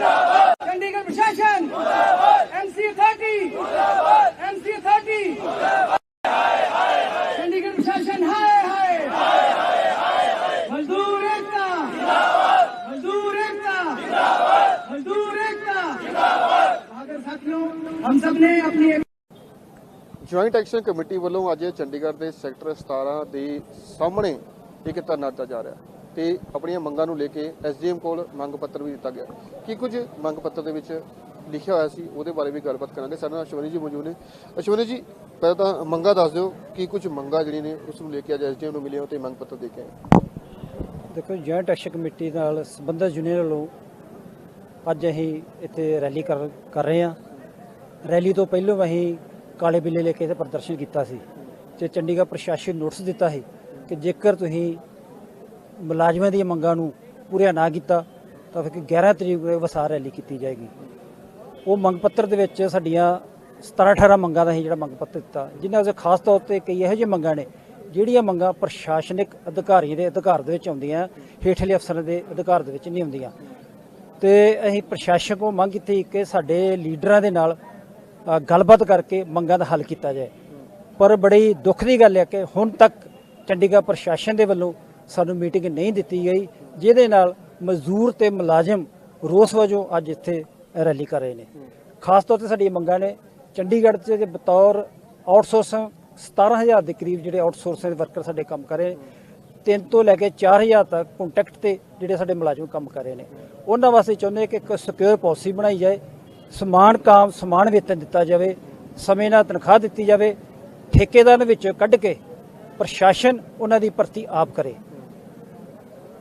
ਜਿੰਦਾਬਾਦ ਚੰਡੀਗੜ੍ਹ ਪ੍ਰਸ਼ਾਸਨ। ਜਿੰਦਾਬਾਦ ਐਮਸੀ ਅਥਾਰਟੀ ਜਿੰਦਾਬਾਦ ਐਮਸੀ ਅਥਾਰਟੀ ਚੰਡੀਗੜ੍ਹ ਪ੍ਰਸ਼ਾਸਨ ਹਾਏ ਹਾਏ। ਮਜ਼ਦੂਰ ਏਕਤਾ। ਜਿੰਦਾਬਾਦ ਮਜ਼ਦੂਰ ਏਕਤਾ। ਜਿੰਦਾਬਾਦ ਮਜ਼ਦੂਰ ਏਕਤਾ। ਜਿੰਦਾਬਾਦ ਅਗਰ ਸਾਥੀਓ ਹਮ ਸਭ ਨੇ ਆਪਣੀ ਜੁਆਇੰਟ ਐਕਸ਼ਨ ਕਮੇਟੀ ਵੱਲੋਂ ਅੱਜ ਚੰਡੀਗੜ੍ਹ ਦੇ ਸੈਕਟਰ 17 ਦੇ ਸਾਹਮਣੇ ਇੱਕ ਧਰਨਾ ਦਿੱਤਾ ਜਾ ਰਿਹਾ ਤੇ ਆਪਣੀਆਂ ਮੰਗਾਂ ਨੂੰ ਲੈ ਕੇ ਐਸਡੀਐਮ ਕੋਲ ਮੰਗ ਪੱਤਰ ਵੀ ਦਿੱਤਾ ਗਿਆ। ਕੀ ਕੁਝ ਮੰਗ ਪੱਤਰ ਦੇ ਵਿੱਚ ਲਿਖਿਆ ਹੋਇਆ ਸੀ, ਉਹਦੇ ਬਾਰੇ ਵੀ ਗੱਲਬਾਤ ਕਰਾਂਗੇ। ਸਾਡੇ ਨਾਲ ਅਸ਼ਵਨੀ ਜੀ ਮੌਜੂਦ ਨੇ। ਅਸ਼ਵਨੀ ਜੀ, ਪਹਿਲਾਂ ਤਾਂ ਮੰਗਾਂ ਦੱਸ ਦਿਓ, ਕਿ ਕੁਝ ਮੰਗਾਂ ਜਿਹੜੀਆਂ ਨੇ, ਉਸ ਨੂੰ ਲੈ ਕੇ ਅੱਜ ਐਸਡੀਐਮ ਨੂੰ ਮਿਲਿਆ ਹੋ ਤੇ ਮੰਗ ਪੱਤਰ ਦੇ ਕੇ ਦੇਖੋ ਜੁਆਇੰਟ ਐਕਸ਼ਨ ਕਮੇਟੀ ਨਾਲ ਸੰਬੰਧਿਤ ਯੂਨੀਅਨ ਵੱਲੋਂ ਅੱਜ ਅਸੀਂ ਇੱਥੇ ਰੈਲੀ ਕਰ ਕਰ ਰਹੇ ਹਾਂ। ਰੈਲੀ ਤੋਂ ਪਹਿਲਾਂ ਅਸੀਂ ਕਾਲੇ ਬਿੱਲੇ ਲੈ ਕੇ ਇੱਥੇ ਪ੍ਰਦਰਸ਼ਨ ਕੀਤਾ ਸੀ। ਤੇ ਚੰਡੀਗੜ੍ਹ ਪ੍ਰਸ਼ਾਸਨ ਨੋਟਿਸ ਦਿੱਤਾ ਸੀ ਕਿ ਜੇਕਰ ਤੁਸੀਂ ਮੁਲਾਜ਼ਮਾਂ ਦੀਆਂ ਮੰਗਾਂ ਨੂੰ ਪੂਰੀਆਂ ਨਾ ਕੀਤਾ, ਤਾਂ ਫਿਰ 11 ਤਰੀਕ ਨੂੰ ਵਸਾਰ ਰੈਲੀ ਕੀਤੀ ਜਾਏਗੀ। ਉਹ ਮੰਗ ਪੱਤਰ ਦੇ ਵਿੱਚ ਸਾਡੀਆਂ 17 18 ਮੰਗਾਂ ਦਾ ਅਸੀਂ ਜਿਹੜਾ ਮੰਗ ਪੱਤਰ ਦਿੱਤਾ, ਜਿਨ੍ਹਾਂ ਵਿੱਚ ਖਾਸ ਤੌਰ ਤੇ ਕਈ ਇਹੋ ਜਿਹੇ ਮੰਗਾਂ ਨੇ, ਜਿਹੜੀਆਂ ਮੰਗਾਂ ਪ੍ਰਸ਼ਾਸਨਿਕ ਅਧਿਕਾਰੀਆਂ ਦੇ ਅਧਿਕਾਰ ਦੇ ਵਿੱਚ ਆਉਂਦੀਆਂ, ਹੇਠਲੇ ਅਫਸਰਾਂ ਦੇ ਅਧਿਕਾਰ ਦੇ ਵਿੱਚ ਨਹੀਂ ਆਉਂਦੀਆਂ। ਤੇ ਅਸੀਂ ਪ੍ਰਸ਼ਾਸਨ ਕੋਲ ਮੰਗ ਕੀਤੀ ਕਿ ਸਾਡੇ ਲੀਡਰਾਂ ਦੇ ਨਾਲ ਗੱਲਬਾਤ ਕਰਕੇ ਮੰਗਾਂ ਦਾ ਹੱਲ ਕੀਤਾ ਜਾਏ। ਪਰ ਬੜੀ ਦੁੱਖ ਦੀ ਗੱਲ ਹੈ ਕਿ ਹੁਣ ਤੱਕ ਚੰਡੀਗੜ੍ਹ ਪ੍ਰਸ਼ਾਸਨ ਦੇ ਵੱਲੋਂ ਸਾਨੂੰ ਮੀਟਿੰਗ ਨਹੀਂ ਦਿੱਤੀ ਗਈ, ਜਿਹਦੇ ਨਾਲ ਮਜ਼ਦੂਰ ਤੇ ਮੁਲਾਜ਼ਮ ਰੋਸ ਵਜੋਂ ਅੱਜ ਇੱਥੇ ਰੈਲੀ ਕਰ ਰਹੇ ਨੇ। ਖਾਸ ਤੌਰ ਤੇ ਸਾਡੀਆਂ ਮੰਗਾਂ ਨੇ, ਚੰਡੀਗੜ੍ਹ 'ਚ ਜੇ ਬਤੌਰ ਆਊਟਸੋਰਸਿੰਗ 17000 ਦੇ ਕਰੀਬ ਜਿਹੜੇ ਆਊਟਸੋਰਸਿੰਗ ਵਰਕਰ ਸਾਡੇ ਕੰਮ ਕਰ ਰਹੇ ਤਿੰਨ ਤੋਂ ਲੈ ਕੇ 4000 ਤੱਕ ਕੰਟੈਕਟ ਤੇ ਜਿਹੜੇ ਸਾਡੇ ਮੁਲਾਜ਼ਮ ਕੰਮ ਕਰ ਰਹੇ ਨੇ। ਉਹਨਾਂ ਵਾਸਤੇ ਚਾਹੁੰਦੇ ਕਿ ਇੱਕ ਸਿਕਿਉਰ ਪਾਲਿਸੀ ਬਣਾਈ ਜਾਏ, ਸਮਾਨ ਕਾਮ, ਸਮਾਨ ਵੇਤਨ ਦਿੱਤਾ ਜਾਵੇ, ਸਮੇਂ ਨਾਲ ਤਨਖਾਹ ਦਿੱਤੀ ਜਾਵੇ, ਠੇਕੇਦਾਰ ਵਿੱਚ ਕੱਢ ਕੇ ਪ੍ਰਸ਼ਾਸਨ ਉਹਨਾਂ ਦੀ ਭਰਤੀ ਆਪ ਕਰੇ।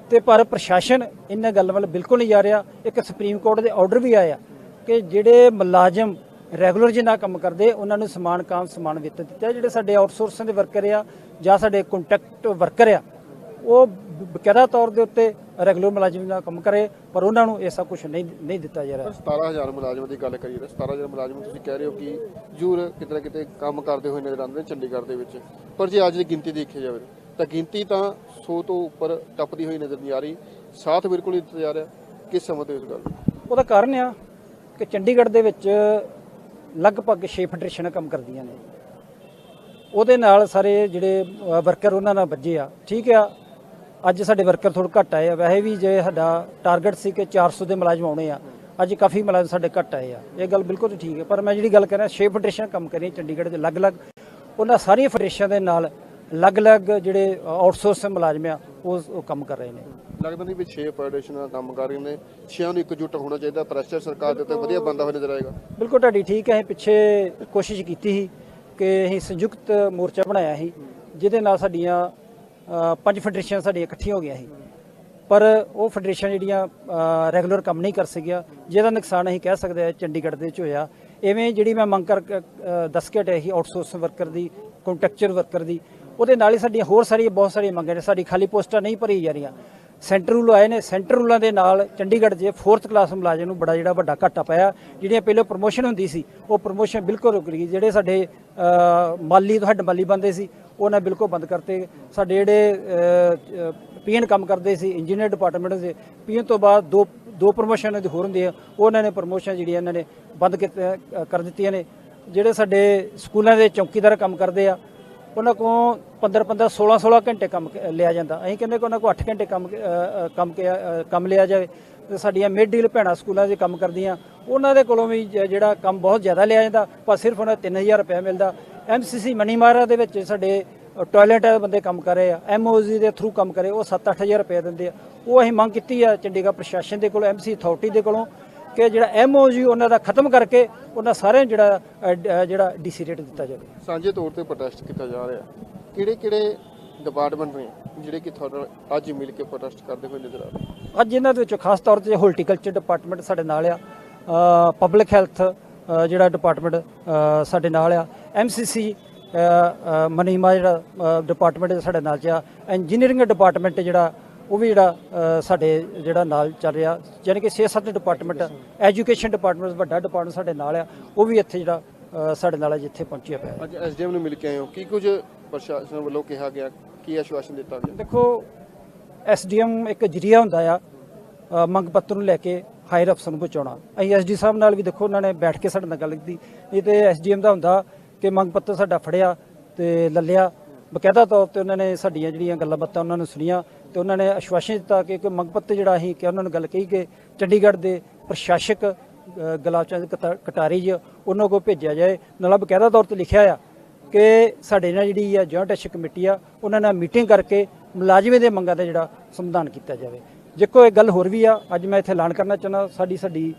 ਤੇ ਪਰ ਪ੍ਰਸ਼ਾਸਨ ਇਹਨਾਂ ਗੱਲ ਵੱਲ ਬਿਲਕੁਲ ਨਹੀਂ ਜਾ ਰਿਹਾ। ਇੱਕ ਸੁਪਰੀਮ ਕੋਰਟ ਦੇ ਆਰਡਰ ਵੀ ਆਇਆ ਕਿ ਜਿਹੜੇ ਮੁਲਾਜ਼ਮ ਰੈਗੂਲਰ ਜਿੰਨਾ ਕੰਮ ਕਰਦੇ, ਉਹਨਾਂ ਨੂੰ ਸਮਾਨ, ਕਾਮ ਸਮਾਨ ਵੇਤਨ ਦਿੱਤਾ। ਜਿਹੜੇ ਸਾਡੇ ਆਊਟਸੋਰਸਿੰਗ ਦੇ ਵਰਕਰ ਆ ਜਾਂ ਸਾਡੇ ਕੰਟੈਕਟ ਵਰਕਰ ਆ, ਉਹ ਬਕਾਇਦਾ ਤੌਰ ਦੇ ਉੱਤੇ ਰੈਗੂਲਰ ਮੁਲਾਜ਼ਮ ਨਾਲ ਕੰਮ ਕਰੇ, ਪਰ ਉਹਨਾਂ ਨੂੰ ਐਸਾ ਕੁਝ ਨਹੀਂ ਨਹੀਂ ਦਿੱਤਾ ਜਾ ਰਿਹਾ। 17000 ਮੁਲਾਜ਼ਮਾਂ ਦੀ ਗੱਲ ਕਰੀਏ ਤਾਂ 17000 ਮੁਲਾਜ਼ਮ ਤੁਸੀਂ ਕਹਿ ਰਹੇ ਹੋ ਕਿ ਜੂਰ ਕਿਤੇ ਨਾ ਕਿਤੇ ਕੰਮ ਕਰਦੇ ਹੋਏ ਨਜ਼ਰ ਆਉਂਦੇ ਨੇ ਚੰਡੀਗੜ੍ਹ ਦੇ ਵਿੱਚ। ਪਰ ਜੇ ਅੱਜ ਦੀ ਗਿਣਤੀ ਦੇਖੀ ਜਾਵੇ ਤਾਂ ਗਿਣਤੀ ਤਾਂ 100 ਤੋਂ ਉੱਪਰ ਟੱਪਦੀ ਹੋਈ ਨਜ਼ਰ ਨਹੀਂ ਆ ਰਹੀ। ਸਾਥ ਬਿਲਕੁਲ ਨਹੀਂ ਦਿੱਤਾ ਜਾ ਕਿਸ ਸਮਝਦੇ ਹੋ ਇਸ ਗੱਲ ਉਹਦਾ ਕਾਰਨ ਆ ਕਿ ਚੰਡੀਗੜ੍ਹ ਦੇ ਵਿੱਚ ਲਗਭਗ 6 ਫੈਡਰੇਸ਼ਨਾਂ ਕੰਮ ਕਰਦੀਆਂ ਨੇ। ਉਹਦੇ ਨਾਲ ਸਾਰੇ ਜਿਹੜੇ ਵਰਕਰ ਉਹਨਾਂ ਨਾਲ ਵੱਜੇ ਆ। ਠੀਕ ਆ, ਅੱਜ ਸਾਡੇ ਵਰਕਰ ਥੋੜਾ ਘੱਟ ਆਏ ਆ। ਵੈਸੇ ਵੀ ਜੇ ਸਾਡਾ ਟਾਰਗੇਟ ਸੀ ਕਿ 400 ਦੇ ਮੁਲਾਜ਼ਮ ਆਉਣੇ ਆ, ਅੱਜ ਕਾਫੀ ਮੁਲਾਜ਼ਮ ਸਾਡੇ ਘੱਟ ਆਏ ਆ। ਇਹ ਗੱਲ ਬਿਲਕੁਲ ਠੀਕ ਹੈ ਪਰ ਮੈਂ ਜਿਹੜੀ ਗੱਲ ਕਰ ਰਿਹਾ 6 ਫੈਡਰੇਸ਼ਨ ਕੰਮ ਕਰ ਰਹੀਆਂ ਚੰਡੀਗੜ੍ਹ ਦੇ ਅਲੱਗ-ਅਲੱਗ ਉਹਨਾਂ ਸਾਰੀਆਂ ਫੈਡਰੇਸ਼ਨਾਂ ਦੇ ਨਾਲ ਅਲੱਗ-ਅਲੱਗ ਜਿਹੜੇ ਆਊਟਸੋਰਸ ਮੁਲਾਜ਼ਮ ਆ ਉਹ ਕੰਮ ਕਰ ਰਹੇ ਨੇ। ਲੱਗਦਾ ਨਹੀਂ ਵੀ 6 ਫੈਡਰੇਸ਼ਨਾਂ ਕੰਮ ਕਰ ਰਹੀਆਂ ਨੇ। 6 ਨੂੰ ਇਕਜੁੱਟ ਹੋਣਾ ਚਾਹੀਦਾ ਪ੍ਰੈਸ਼ਰ ਸਰਕਾਰ ਦੇ ਉੱਤੇ ਵਧੀਆ ਬੰਦਾ ਹੋਇਆ ਨਜ਼ਰ ਆਏਗਾ। ਬਿਲਕੁਲ ਤੁਹਾਡੀ ਠੀਕ ਹੈ ਪਿੱਛੇ ਕੋਸ਼ਿਸ਼ ਕੀਤੀ ਸੀ ਕਿ ਅਸੀਂ ਸੰਯੁਕਤ ਮੋਰਚਾ ਬਣਾਇਆ ਸੀ ਜਿਹਦੇ ਨਾਲ ਸਾਡੀਆਂ ਪੰਜ ਫੈਡਰੇਸ਼ਨ ਸਾਡੀਆਂ ਇਕੱਠੀਆਂ ਹੋ ਗਈਆਂ ਸੀ। ਪਰ ਉਹ ਫੈਡਰੇਸ਼ਨ ਜਿਹੜੀਆਂ ਰੈਗੂਲਰ ਕੰਮ ਨਹੀਂ ਕਰ ਸਕਿਆ ਜਿਹਦਾ ਨੁਕਸਾਨ ਅਸੀਂ ਕਹਿ ਸਕਦੇ ਹਾਂ ਚੰਡੀਗੜ੍ਹ ਦੇ ਵਿੱਚ ਹੋਇਆ। ਐਵੇਂ ਜਿਹੜੀ ਮੈਂ ਮੰਗ ਕਰ ਦੱਸ ਕੇ ਹਟਿਆ ਸੀ ਆਊਟਸੋਰਸ ਵਰਕਰ ਦੀ ਕੰਟਰੈਕਚਰ ਵਰਕਰ ਦੀ ਉਹਦੇ ਨਾਲ ਹੀ ਸਾਡੀਆਂ ਹੋਰ ਸਾਰੀਆਂ ਬਹੁਤ ਸਾਰੀਆਂ ਮੰਗਾਂ ਨੇ। ਸਾਡੀ ਖਾਲੀ ਪੋਸਟਾਂ ਨਹੀਂ ਭਰੀ ਜਾ ਰਹੀਆਂ। ਸੈਂਟਰ ਰੂਲ ਆਏ ਨੇ। ਸੈਂਟਰ ਰੂਲਾਂ ਦੇ ਨਾਲ ਚੰਡੀਗੜ੍ਹ 'ਚ 4th ਕਲਾਸ ਮੁਲਾਜ਼ਮ ਨੂੰ ਬੜਾ ਜਿਹੜਾ ਵੱਡਾ ਘਾਟਾ ਪਿਆ। ਜਿਹੜੀਆਂ ਪਹਿਲਾਂ ਪ੍ਰੋਮੋਸ਼ਨ ਹੁੰਦੀ ਸੀ, ਉਹ ਪ੍ਰੋਮੋਸ਼ਨ ਬਿਲਕੁਲ ਰੁਕ ਗਈ। ਜਿਹੜੇ ਸਾਡੇ ਮਾਲੀ ਤੋਂ ਹੈਡ ਮਾਲੀ ਬੰਦੇ ਸੀ, ਉਹਨਾਂ ਬਿਲਕੁਲ ਬੰਦ ਕਰਤੇ। ਸਾਡੇ ਜਿਹੜੇ ਪੀਐਨ ਕੰਮ ਕਰਦੇ ਸੀ ਇੰਜੀਨੀਅਰ ਡਿਪਾਰਟਮੈਂਟ ਦੇ ਪੀਐਨ ਤੋਂ ਬਾਅਦ ਦੋ ਦੋ ਪ੍ਰੋਮੋਸ਼ਨ ਦੇ ਹੋਰ ਹੁੰਦੇ ਆ। ਉਹਨਾਂ ਨੇ ਪ੍ਰੋਮੋਸ਼ਨ ਜਿਹੜੀਆਂ ਇਹਨਾਂ ਨੇ ਬੰਦ ਕੀਤੇ- ਕਰ ਦਿੱਤੀਆਂ ਨੇ। ਜਿਹੜੇ ਸਾਡੇ ਸਕੂਲਾਂ ਦੇ ਚੌਕੀਦਾਰ ਕੰਮ ਕਰਦੇ ਆ ਉਹਨਾਂ ਕੋਲ 15 15 16 16 ਘੰਟੇ ਕੰਮ ਲਿਆ ਜਾਂਦਾ। ਅਸੀਂ ਕਹਿੰਦੇ ਕਿ ਉਹਨਾਂ ਕੋਲ 8 ਘੰਟੇ ਕੰਮ ਕੰਮ ਕੇ- ਕੰਮ ਲਿਆ ਜਾਵੇ। ਤੇ ਸਾਡੀਆਂ ਮਿਡ ਡੀਲ ਭੈਣਾਂ ਸਕੂਲਾਂ 'ਚ ਕੰਮ ਕਰਦੀਆਂ। ਉਹਨਾਂ ਦੇ ਕੋਲੋਂ ਵੀ ਜਿਹੜਾ ਕੰਮ ਬਹੁਤ ਜ਼ਿਆਦਾ ਲਿਆ ਜਾਂਦਾ, ਪਰ ਸਿਰਫ ਉਹਨਾਂ 3000 ਰੁਪਏ ਮਿਲਦਾ। ਐਮਸੀਸੀ ਮਨੀ ਮਾਰਾ ਦੇ ਵਿੱਚ ਸਾਡੇ ਟਾਇਲਟ ਬੰਦੇ ਕੰਮ ਕਰ ਰਹੇ ਆ। ਐਮਓਜੀ ਦੇ ਥਰੂ ਕੰਮ ਕਰੇ, ਉਹ 7-8000 ਰੁਪਏ ਦਿੰਦੇ ਆ। ਉਹ ਅਸੀਂ ਮੰਗ ਕੀਤੀ ਆ ਚੰਡੀਗੜ੍ਹ ਪ੍ਰਸ਼ਾਸਨ ਦੇ ਕੋਲੋਂ ਐਮਸੀ ਅਥਾਰਟੀ ਦੇ ਕੋਲੋਂ। ਕਿ ਜਿਹੜਾ ਐਮਓਜੀ ਉਹਨਾਂ ਦਾ ਖਤਮ ਕਰਕੇ ਉਹਨਾਂ ਸਾਰਿਆਂ ਜਿਹੜਾ ਜਿਹੜਾ ਡੀਸੀ ਰੇਟ ਦਿੱਤਾ ਜਾਵੇ। ਸਾਂਝੇ ਤੌਰ ਤੇ ਪ੍ਰੋਟੈਸਟ ਕੀਤਾ ਜਾ ਰਿਹਾ। ਕਿਹੜੇ ਕਿਹੜੇ ਡਿਪਾਰਟਮੈਂਟ ਨੇ ਜਿਹੜੇ ਕਿ ਤੁਹਾਡੇ ਅੱਜ ਮਿਲ ਕੇ ਪ੍ਰੋਟੈਸਟ ਕਰਦੇ ਹੋਏ ਨਜ਼ਰ ਆ ਰਹੇ? ਅੱਜ ਇਹਨਾਂ ਦੇ ਵਿੱਚੋਂ ਖਾਸ ਤੌਰ ਤੇ ਹਾਰਟੀਕਲਚਰ ਡਿਪਾਰਟਮੈਂਟ ਸਾਡੇ ਨਾਲ ਆ ਪਬਲਿਕ ਹੈਲਥ ਜਿਹੜਾ ਡਿਪਾਰਟਮੈਂਟ ਸਾਡੇ ਨਾਲ ਆ ਐਮਸੀਸੀ ਮਨੀਮਾ ਜਿਹੜਾ ਡਿਪਾਰਟਮੈਂਟ ਸਾਡੇ ਨਾਲ ਚ ਆ ਇੰਜੀਨੀਅਰਿੰਗ ਡਿਪਾਰਟਮੈਂਟ ਜਿਹੜਾ ਉਹ ਵੀ ਜਿਹੜਾ ਸਾਡੇ ਜਿਹੜਾ ਨਾਲ ਚੱਲ ਰਿਹਾ ਯਾਨੀ ਕਿ 6-7 ਡਿਪਾਰਟਮੈਂਟ ਐਜੂਕੇਸ਼ਨ ਡਿਪਾਰਟਮੈਂਟ ਵੱਡਾ ਡਿਪਾਰਟਮੈਂਟ ਸਾਡੇ ਨਾਲ ਆ ਉਹ ਵੀ ਇੱਥੇ ਜਿਹੜਾ ਸਾਡੇ ਨਾਲ ਜਿੱਥੇ ਪਹੁੰਚਿਆ ਪਿਆ। ਅੱਜ ਐਸਡੀਐਮ ਨੂੰ ਮਿਲ ਕੇ ਆਏ ਹੋ। ਕੀ ਕੁਝ ਪ੍ਰਸ਼ਾਸਨ ਵੱਲੋਂ ਕਿਹਾ ਗਿਆ? ਕੀ ਆਸ਼ਵਾਸਨ ਦਿੱਤਾ ਗਿਆ? ਦੇਖੋ ਐਸਡੀਐਮ ਇੱਕ ਜਰੀਆ ਹੁੰਦਾ ਆ ਮੰਗ ਪੱਤਰ ਨੂੰ ਲੈ ਕੇ ਹਾਇਰ ਅਫਸਰ ਨੂੰ ਪਹੁੰਚਾਉਣਾ। ਅਸੀਂ ਐਸਡੀ ਸਾਹਿਬ ਨਾਲ ਵੀ ਦੇਖੋ ਉਹਨਾਂ ਨੇ ਬੈਠ ਕੇ ਸਾਡੇ ਨਾਲ ਗੱਲ ਕੀਤੀ। ਇਹ ਤੇ ਐਸਡੀਐਮ ਦਾ ਹੁੰਦਾ ਕਿ ਮੰਗ ਪੱਤਰ ਸਾਡਾ ਫੜਿਆ ਤੇ ਲੱਲਿਆ। ਬਕਾਇਦਾ ਤੌਰ ਤੇ ਉਹਨਾਂ ਨੇ ਸਾਡੀਆਂ ਜਿਹੜੀਆਂ ਗੱਲਾਂ ਬਾਤਾਂ ਉਹਨਾਂ ਨੂੰ ਸੁਣੀਆਂ। ਤੇ ਉਹਨਾਂ ਨੇ ਆਸ਼ਵਾਸਨ ਦਿੱਤਾ ਕਿ ਕੋਈ ਮੰਗ ਪੱਤਰ ਜਿਹੜਾ ਅਸੀਂ ਕਿ ਉਹਨਾਂ ਨੂੰ ਗੱਲ ਕਹੀ ਕਿ ਚੰਡੀਗੜ੍ਹ ਦੇ ਪ੍ਰਸ਼ਾਸਕ ਅ, ਗੁਲਾਬ ਚੰਦ ਕਤਾ- ਕਟਾਰੀ ਜੀ ਉਹਨਾਂ ਕੋਲ ਭੇਜਿਆ ਜਾਏ। ਨਾਲ ਬਕਾਇਦਾ ਤੌਰ ਤੇ ਲਿਖਿਆ ਆ ਕਿ ਸਾਡੇ ਨਾਲ ਜਿਹੜੀ ਆ ਜੁਆਇੰਟ ਐਕਸ਼ਨ ਕਮੇਟੀ ਆ ਉਹਨਾਂ ਨਾਲ ਮੀਟਿੰਗ ਕਰਕੇ ਮੁਲਾਜ਼ਮੇ ਦੇ ਮੰਗਾਂ ਦਾ ਜਿਹੜਾ ਸੰਵਿਧਾਨ ਕੀਤਾ ਜਾਵੇ। ਜੇਕੋ ਇਹ ਗੱਲ ਹੋਰ ਵੀ ਆ ਅੱਜ ਮੈਂ ਇੱਥੇ ਐਲਾਨ ਕਰਨਾ ਚਾਹੁੰਦਾ ਸਾਡੀ ਸਾਡੀ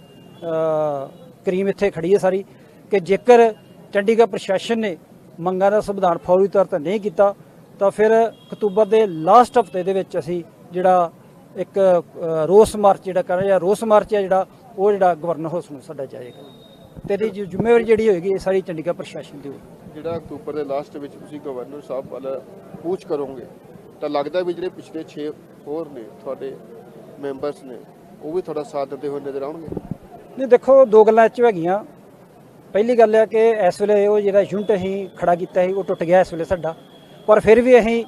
ਕਰੀਮ ਇੱਥੇ ਖੜੀ ਹੈ ਸਾਰੀ ਕਿ ਜੇਕਰ ਚੰਡੀਗੜ੍ਹ ਪ੍ਰਸ਼ਾਸਨ ਨੇ ਮੰਗਾਂ ਦਾ ਸੰਵਿਧਾਨ ਫੌਰੀ ਤੌਰ ਤੇ ਨਹੀਂ ਕੀਤਾ ਤਾਂ ਫਿਰ ਅਕਤੂਬਰ ਦੇ ਲਾਸਟ ਹਫ਼ਤੇ ਦੇ ਵਿੱਚ ਅਸੀਂ ਜਿਹੜਾ ਇੱਕ ਰੋਸ ਮਾਰਚ ਜਿਹੜਾ ਕਰ ਰਿਹਾ ਰੋਸ ਮਾਰਚ ਹੈ ਜਿਹੜਾ ਉਹ ਜਿਹੜਾ ਗਵਰਨਰ ਹਾਊਸ ਨੂੰ ਸਾਡਾ ਜਾਏਗਾ। ਤੇ ਇਹਦੀ ਜੋ ਜ਼ਿੰਮੇਵਾਰੀ ਜਿਹੜੀ ਹੋਏਗੀ ਇਹ ਸਾਰੀ ਚੰਡੀਗੜ੍ਹ ਪ੍ਰਸ਼ਾਸਨ ਦੀ ਹੋਏਗੀ। ਜਿਹੜਾ ਅਕਤੂਬਰ ਦੇ ਲਾਸਟ ਵਿੱਚ ਤੁਸੀਂ ਗਵਰਨਰ ਸਾਹਿਬ ਵੱਲ ਪੂਛ ਕਰੋਗੇ ਤਾਂ ਲੱਗਦਾ ਵੀ ਜਿਹੜੇ ਪਿਛਲੇ 6 ਹੋਰ ਨੇ ਤੁਹਾਡੇ ਮੈਂਬਰਸ ਨੇ ਉਹ ਵੀ ਤੁਹਾਡਾ ਸਾਥ ਦਿੰਦੇ ਹੋਏ ਨਜ਼ਰ ਆਉਣਗੇ? ਨਹੀਂ ਦੇਖੋ ਦੋ ਗੱਲਾਂ ਇਹ 'ਚ ਹੈਗੀਆਂ। ਪਹਿਲੀ ਗੱਲ ਹੈ ਕਿ ਇਸ ਵੇਲੇ ਉਹ ਜਿਹੜਾ ਯੂਨਿਟ ਅਸੀਂ ਖੜਾ ਕੀਤਾ ਸੀ ਉਹ ਟੁੱਟ ਗਿਆ ਇਸ ਵੇਲੇ ਸਾਡਾ। ਪਰ ਫਿਰ ਵੀ ਅਸੀਂ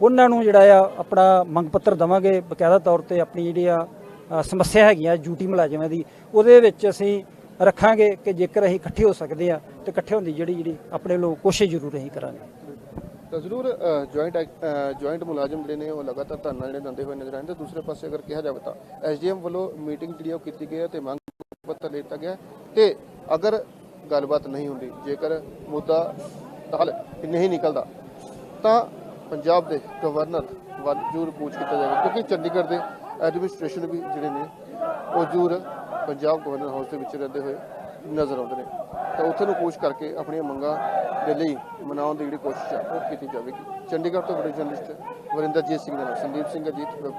ਉਹਨਾਂ ਨੂੰ ਜਿਹੜਾ ਆ ਆਪਣਾ ਮੰਗ ਪੱਤਰ ਦਵਾਂਗੇ, ਬਕਾਇਦਾ ਤੌਰ ਤੇ ਆਪਣੀ ਜਿਹੜੀ ਆ ਸਮੱਸਿਆ ਹੈਗੀਆਂ ਡਿਊਟੀ ਮੁਲਾਜ਼ਮਾਂ ਦੀ, ਉਹਦੇ ਵਿੱਚ ਅਸੀਂ ਰੱਖਾਂਗੇ ਕਿ ਜੇਕਰ ਅਸੀਂ ਇਕੱਠੇ ਹੋ ਸਕਦੇ ਆ, ਤੇ ਇਕੱਠੇ ਹੋਣ ਦੀ ਜਿਹੜੀ ਜਿਹੜੀ ਆਪਣੇ ਲੋਕ ਕੋਸ਼ਿਸ਼ ਜ਼ਰੂਰ ਅਸੀਂ ਕਰਾਂਗੇ। ਤਾਂ ਜ਼ਰੂਰ ਜੁਆਇੰਟ ਜੁਆਇੰਟ ਮੁਲਾਜ਼ਮ ਜਿਹੜੇ ਨੇ, ਉਹ ਲਗਾਤਾਰ ਧਰਨਾ ਜਿਹੜੇ ਦਿੰਦੇ ਹੋਏ ਨਜ਼ਰ ਆਉਂਦੇ ਦੂਸਰੇ ਪਾਸੇ ਅਗਰ ਕਿਹਾ ਜਾਵੇ ਤਾਂ ਐਸਡੀਐਮ ਵੱਲੋਂ ਮੀਟਿੰਗ ਜਿਹੜੀ ਆ ਉਹ ਕੀਤੀ ਗਈ ਹੈ ਤੇ ਮੰਗ ਪੱਤਰ ਲਿੱਤਾ ਗਿਆ। ਤੇ ਅਗਰ ਗੱਲਬਾਤ ਨਹੀਂ ਹੁੰਦੀ, ਜੇਕਰ ਮੁੱਦਾ ਹੱਲ ਨਹੀਂ ਨਿਕਲਦਾ ਤਾਂ ਪੰਜਾਬ ਦੇ ਗਵਰਨਰ ਵੱਲ ਜ਼ਰੂਰ ਪੁੱਛ ਕੀਤਾ ਜਾਵੇ, ਕਿਉਂਕਿ ਚੰਡੀਗੜ੍ਹ ਦੇ ਐਡਮਿਨਿਸਟ੍ਰੇਸ਼ਨ ਵੀ ਜਿਹੜੇ ਨੇ, ਉਹ ਜ਼ਰੂਰ ਪੰਜਾਬ ਗਵਰਨਰ ਹਾਊਸ ਦੇ ਵਿੱਚ ਰਹਿੰਦੇ ਹੋਏ ਨਜ਼ਰ ਆਉਂਦੇ ਨੇ। ਤਾਂ ਉੱਥੇ ਨੂੰ ਪੁੱਛ ਕਰਕੇ ਆਪਣੀਆਂ ਮੰਗਾਂ ਦੇ ਲਈ ਮਨਾਉਣ ਦੀ ਜਿਹੜੀ ਕੋਸ਼ਿਸ਼ ਹੈ ਉਹ ਕੀਤੀ ਜਾਵੇਗੀ। ਚੰਡੀਗੜ੍ਹ ਤੋਂ ਵੀਡੀਓ ਜਰਨਲਿਸਟ ਵਰਿੰਦਰਜੀਤ ਸਿੰਘ ਦੇ ਸੰਦੀਪ ਸਿੰਘ ਅਜੀਤ ਵੈਬ